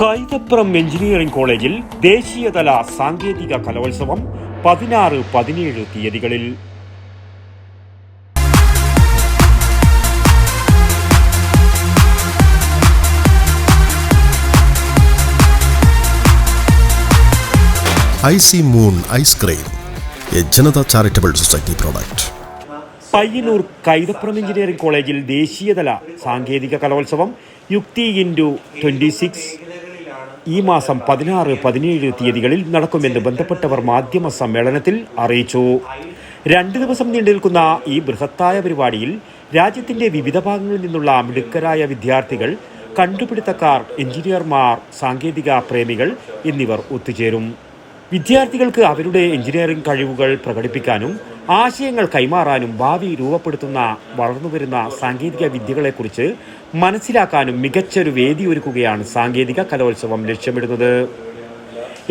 Kaithapram engineering കോളേജിൽ ദേശീയതല സാങ്കേതിക കലോത്സവം പതിനാറ് പതിനേഴ് തീയതികളിൽ. Icy moon ice cream a Janatha charitable society product. Payyanur Kaithapram engineering കോളേജിൽ ദേശീയതല സാങ്കേതിക കലോത്സവം യുക്തി ഇൻഡു ട്വന്റി സിക്സ്. ഈ മാസം പതിനാറ് പതിനേഴ് തീയതികളിൽ നടക്കുമെന്ന് ബന്ധപ്പെട്ടവർ മാധ്യമ സമ്മേളനത്തിൽ അറിയിച്ചു. രണ്ട് ദിവസം നീണ്ടു നിൽക്കുന്ന ഈ ബൃഹത്തായ പരിപാടിയിൽ രാജ്യത്തിന്റെ വിവിധ ഭാഗങ്ങളിൽ നിന്നുള്ള മിടുക്കരായ വിദ്യാർത്ഥികൾ കണ്ടുപിടുത്തക്കാർ എഞ്ചിനീയർമാർ സാങ്കേതിക പ്രേമികൾ എന്നിവർ ഒത്തുചേരും. വിദ്യാർത്ഥികൾക്ക് അവരുടെ എഞ്ചിനീയറിംഗ് കഴിവുകൾ പ്രകടിപ്പിക്കാനും ആശയങ്ങൾ കൈമാറാനും ഭാവി രൂപപ്പെടുത്തുന്ന വളർന്നുവരുന്ന സാങ്കേതിക വിദ്യകളെക്കുറിച്ച് മനസ്സിലാക്കാനും മികച്ചൊരു വേദി ഒരുക്കുകയാണ് സാങ്കേതിക കലോത്സവം ലക്ഷ്യമിടുന്നത്.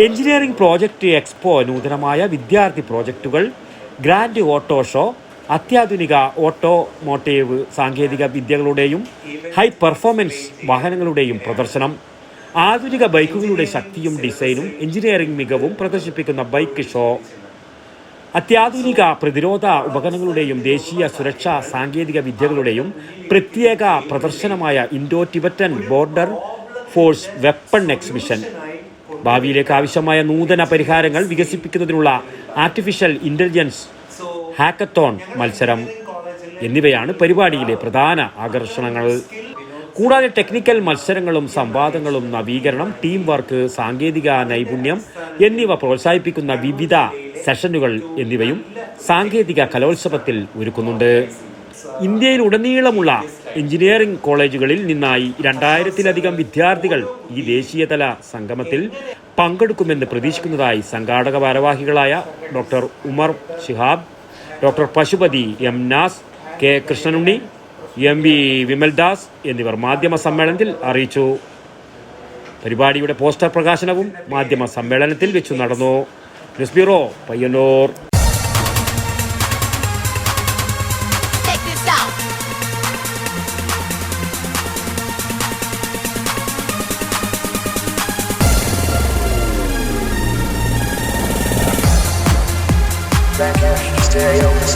എഞ്ചിനീയറിംഗ് പ്രോജക്റ്റ് എക്സ്പോ നൂതനമായ വിദ്യാർത്ഥി പ്രോജക്റ്റുകൾ ഗ്രാൻഡ് ഓട്ടോ ഷോ അത്യാധുനിക ഓട്ടോമോട്ടീവ് സാങ്കേതിക വിദ്യകളുടെയും ഹൈ പെർഫോമൻസ് വാഹനങ്ങളുടെയും പ്രദർശനം ആധുനിക ബൈക്കുകളുടെ ശക്തിയും ഡിസൈനും എഞ്ചിനീയറിംഗ് മികവും പ്രദർശിപ്പിക്കുന്ന ബൈക്ക് ഷോ. അത്യാധുനിക പ്രതിരോധ ഉപകരണങ്ങളുടെയും ദേശീയ സുരക്ഷാ സാങ്കേതിക വിദ്യകളുടെയും പ്രത്യേക പ്രദർശനമായ Indo Tibetan border force weapon exhibition. ഭാവിയിലേക്ക് ആവശ്യമായ നൂതന പരിഹാരങ്ങൾ വികസിപ്പിക്കുന്നതിനുള്ള ആർട്ടിഫിഷ്യൽ ഇന്റലിജൻസ് ഹാക്കത്തോൺ മത്സരം. എന്നിവയാണ് പരിപാടിയിലെ പ്രധാന ആകർഷണങ്ങൾ. കൂടാതെ ടെക്നിക്കൽ മത്സരങ്ങളും സംവാദങ്ങളും നവീകരണം ടീം വർക്ക് സാങ്കേതിക നൈപുണ്യം എന്നിവ പ്രോത്സാഹിപ്പിക്കുന്ന വിവിധ സെഷനുകൾ എന്നിവയും സാങ്കേതിക കലോത്സവത്തിൽ ഒരുക്കുന്നുണ്ട്. ഇന്ത്യയിലുടനീളമുള്ള എഞ്ചിനീയറിംഗ് കോളേജുകളിൽ നിന്നായി രണ്ടായിരത്തിലധികം വിദ്യാർത്ഥികൾ ഈ ദേശീയതല സംഗമത്തിൽ പങ്കെടുക്കുമെന്ന് പ്രതീക്ഷിക്കുന്നതായി സംഘാടക ഭാരവാഹികളായ doctor Umar Shihab doctor Pasupathi M Naz K Krishnanunni M V Vimaldas എന്നിവർ മാധ്യമ സമ്മേളനത്തിൽ അറിയിച്ചു. പരിപാടിയുടെ പോസ്റ്റർ പ്രകാശനവും മാധ്യമ സമ്മേളനത്തിൽ വെച്ചു നടന്നു. News bureau Payyanur. Stereo this